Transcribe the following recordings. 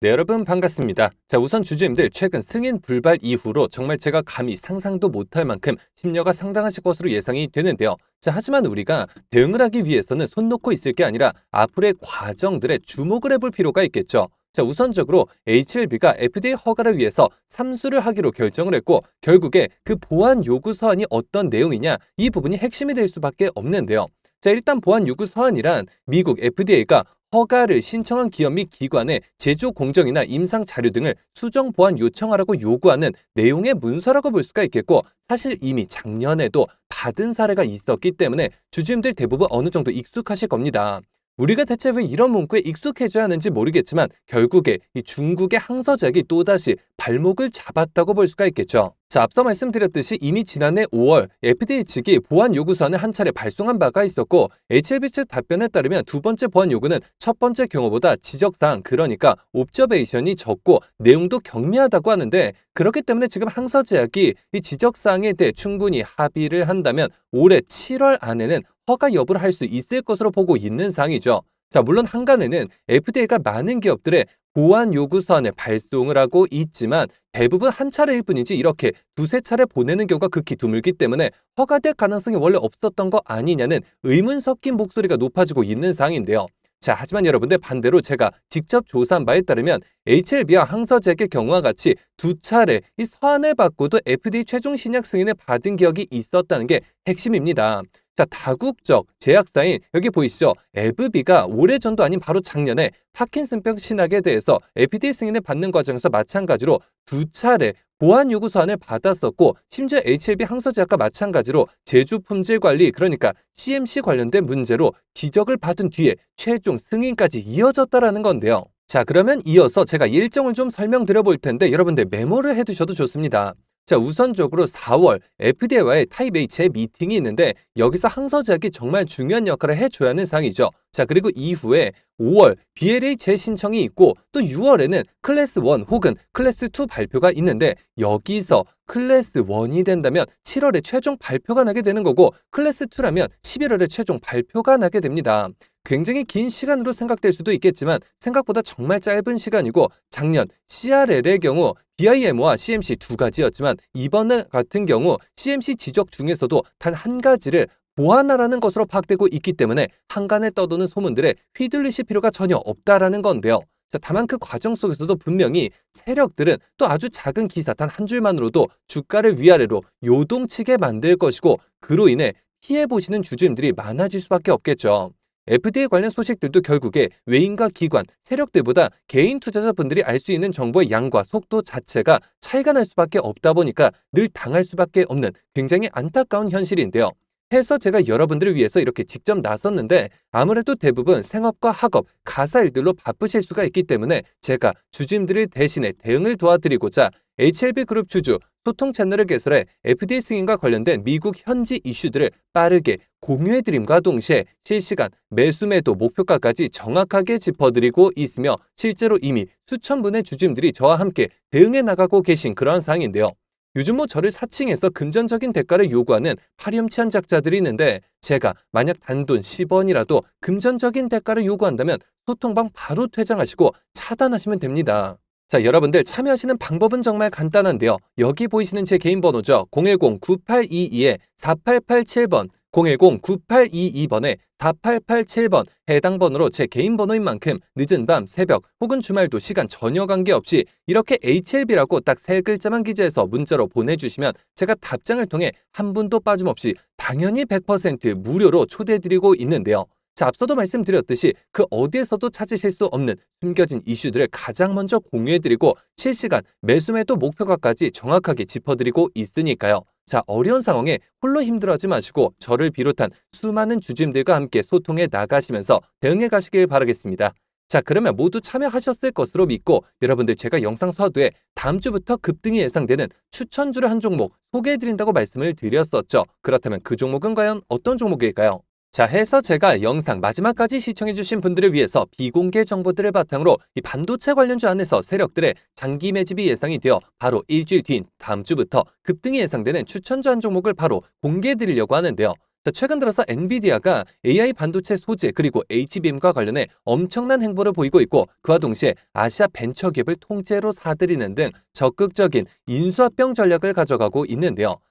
네, 여러분 반갑습니다. 자, 우선 주주님들 최근 승인 불발 이후로 정말 제가 감히 상상도 못할 만큼 심려가 상당하실 것으로 예상이 되는데요. 자, 하지만 우리가 대응을 하기 위해서는 손 놓고 있을 게 아니라 앞으로의 과정들에 주목을 해볼 필요가 있겠죠. 자, 우선적으로 HLB가 FDA 허가를 위해서 삼수를 하기로 결정을 했고 결국에 그 보안 요구 서한이 어떤 내용이냐 이 부분이 핵심이 될 수밖에 없는데요. 자, 일단 보안 요구 서한이란 미국 FDA가 허가를 신청한 기업 및 기관의 제조 공정이나 임상 자료 등을 수정 보안 요청하라고 요구하는 내용의 문서라고 볼 수가 있겠고 사실 이미 작년에도 받은 사례가 있었기 때문에 주주님들 대부분 어느 정도 익숙하실 겁니다. 우리가 대체 왜 이런 문구에 익숙해져야 하는지 모르겠지만 결국에 이 중국의 항서작이 또다시 발목을 잡았다고 볼 수가 있겠죠. 자, 앞서 말씀드렸듯이 이미 지난해 5월 FDA 측이 보안 요구서안을 한 차례 발송한 바가 있었고 HLB 측 답변에 따르면 두 번째 보안 요구는 첫 번째 경우보다 지적사항 그러니까 옵저베이션이 적고 내용도 경미하다고 하는데 그렇기 때문에 지금 항서제약이 이 지적사항에 대해 충분히 합의를 한다면 올해 7월 안에는 허가 여부를 할 수 있을 것으로 보고 있는 상황이죠. 자, 물론 한간에는 FDA가 많은 기업들의 보안 요구 서한을 발송을 하고 있지만 대부분 한 차례일 뿐이지 이렇게 두세 차례 보내는 경우가 극히 드물기 때문에 허가될 가능성이 원래 없었던 거 아니냐는 의문 섞인 목소리가 높아지고 있는 상황인데요. 자, 하지만 여러분들 반대로 제가 직접 조사한 바에 따르면 HLB와 항서제약의 경우와 같이 두 차례 이 서한을 받고도 FDA 최종 신약 승인을 받은 기억이 있었다는 게 핵심입니다. 자, 다국적 제약사인 여기 보이시죠? 에브비가 오래전도 아닌 바로 작년에 파킨슨병 신약에 대해서 FDA 승인을 받는 과정에서 마찬가지로 두 차례 보안 요구 서한을 받았었고 심지어 HLB 항서제약과 마찬가지로 제조 품질 관리 그러니까 CMC 관련된 문제로 지적을 받은 뒤에 최종 승인까지 이어졌다라는 건데요. 자, 그러면 이어서 제가 일정을 좀 설명드려 볼 텐데 여러분들 메모를 해 두셔도 좋습니다. 자, 우선적으로 4월 FDA와의 타입 A 재미팅이 있는데 여기서 항서제약이 정말 중요한 역할을 해줘야 하는 상이죠. 자, 그리고 이후에 5월 BLA 재신청이 있고 또 6월에는 클래스 1 혹은 클래스 2 발표가 있는데 여기서 클래스 1이 된다면 7월에 최종 발표가 나게 되는 거고 클래스 2라면 11월에 최종 발표가 나게 됩니다. 굉장히 긴 시간으로 생각될 수도 있겠지만 생각보다 정말 짧은 시간이고 작년 CRL의 경우 BIMO와 CMC 두 가지였지만 이번 같은 경우 CMC 지적 중에서도 단 한 가지를 보완하라는 것으로 파악되고 있기 때문에 한간에 떠도는 소문들에 휘둘리실 필요가 전혀 없다라는 건데요. 자, 다만 그 과정 속에서도 분명히 세력들은 또 아주 작은 기사 단 한 줄만으로도 주가를 위아래로 요동치게 만들 것이고 그로 인해 피해 보시는 주주님들이 많아질 수밖에 없겠죠. FDA 관련 소식들도 결국에 외인과 기관, 세력들보다 개인 투자자분들이 알 수 있는 정보의 양과 속도 자체가 차이가 날 수밖에 없다 보니까 늘 당할 수밖에 없는 굉장히 안타까운 현실인데요. 해서 제가 여러분들을 위해서 이렇게 직접 나섰는데 아무래도 대부분 생업과 학업, 가사 일들로 바쁘실 수가 있기 때문에 제가 주주님들을 대신에 대응을 도와드리고자 HLB 그룹 주주 소통 채널을 개설해 FDA 승인과 관련된 미국 현지 이슈들을 빠르게 공유해 드림과 동시에 실시간 매수 매도 목표가까지 정확하게 짚어드리고 있으며 실제로 이미 수천 분의 주주님들이 저와 함께 대응해 나가고 계신 그러한 상황인데요. 요즘 뭐 저를 사칭해서 금전적인 대가를 요구하는 파렴치한 작자들이 있는데 제가 만약 단돈 10원이라도 금전적인 대가를 요구한다면 소통방 바로 퇴장하시고 차단하시면 됩니다. 자, 여러분들 참여하시는 방법은 정말 간단한데요. 여기 보이시는 제 개인 번호죠. 010-9822-4887번, 010-9822번에 4887번 해당 번호로 제 개인 번호인 만큼 늦은 밤, 새벽 혹은 주말도 시간 전혀 관계없이 이렇게 HLB라고 딱 세 글자만 기재해서 문자로 보내주시면 제가 답장을 통해 한 분도 빠짐없이 당연히 100% 무료로 초대해드리고 있는데요. 자, 앞서도 말씀드렸듯이 그 어디에서도 찾으실 수 없는 숨겨진 이슈들을 가장 먼저 공유해드리고 실시간 매수매도 목표가까지 정확하게 짚어드리고 있으니까요. 자, 어려운 상황에 홀로 힘들어하지 마시고 저를 비롯한 수많은 주주님들과 함께 소통해 나가시면서 대응해 가시길 바라겠습니다. 자, 그러면 모두 참여하셨을 것으로 믿고 여러분들 제가 영상 서두에 다음 주부터 급등이 예상되는 추천주를 한 종목 소개해드린다고 말씀을 드렸었죠. 그렇다면 그 종목은 과연 어떤 종목일까요? 자, 해서 제가 영상 마지막까지 시청해주신 분들을 위해서 비공개 정보들을 바탕으로 이 반도체 관련주 안에서 세력들의 장기 매집이 예상이 되어 바로 일주일 뒤인 다음 주부터 급등이 예상되는 추천주 한 종목을 바로 공개해드리려고 하는데요. 자, 최근 들어서 엔비디아가 AI 반도체 소재 그리고 HBM과 관련해 엄청난 행보를 보이고 있고 그와 동시에 아시아 벤처 기업을 통째로 사들이는 등 적극적인 인수합병 전략을 가져가고 있는데요.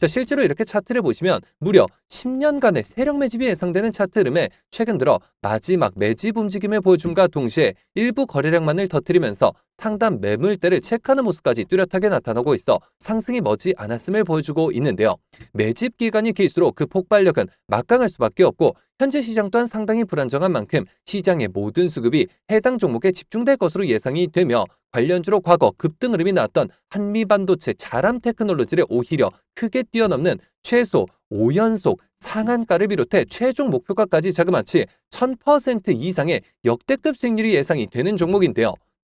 자, 실제로 이렇게 차트를 보시면 무려 10년간의 세력 매집이 예상되는 차트 흐름에 최근 들어 마지막 매집 움직임을 보여줌과 동시에 일부 거래량만을 터뜨리면서 상단 매물대를 체크하는 모습까지 뚜렷하게 나타나고 있어 상승이 머지 않았음을 보여주고 있는데요. 매집 기간이 길수록 그 폭발력은 막강할 수밖에 없고 현재 시장 또한 상당히 불안정한 만큼 시장의 모든 수급이 해당 종목에 집중될 것으로 예상이 되며 관련주로 과거 급등 흐름이 나왔던 한미 반도체 자람 테크놀로지를 오히려 크게 뛰어넘는 최소 5연속 상한가를 비롯해 최종 목표가까지 자그마치 1000% 이상의 역대급 수익률이 예상이 되는 종목인데요.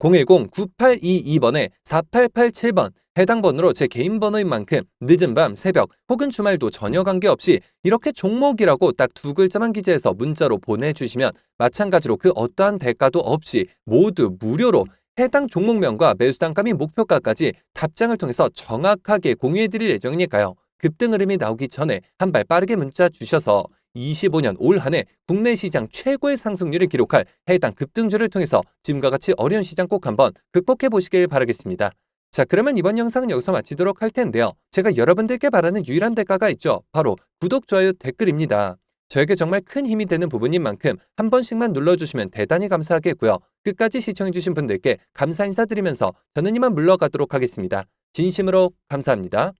010-9822번에 4887번 해당 번호로 제 개인 번호인 만큼 늦은 밤, 새벽 혹은 주말도 전혀 관계없이 이렇게 종목이라고 딱 두 글자만 기재해서 문자로 보내주시면 마찬가지로 그 어떠한 대가도 없이 모두 무료로 해당 종목명과 매수 단가 및 목표가까지 답장을 통해서 정확하게 공유해드릴 예정이니까요. 급등 흐름이 나오기 전에 한 발 빠르게 문자 주셔서 25년 올 한해 국내 시장 최고의 상승률을 기록할 해당 급등주를 통해서 지금과 같이 어려운 시장 꼭 한번 극복해 보시길 바라겠습니다. 자, 그러면 이번 영상은 여기서 마치도록 할 텐데요. 제가 여러분들께 바라는 유일한 대가가 있죠. 바로 구독, 좋아요, 댓글입니다. 저에게 정말 큰 힘이 되는 부분인 만큼 한 번씩만 눌러주시면 대단히 감사하겠고요. 끝까지 시청해주신 분들께 감사 인사드리면서 저는 이만 물러가도록 하겠습니다. 진심으로 감사합니다.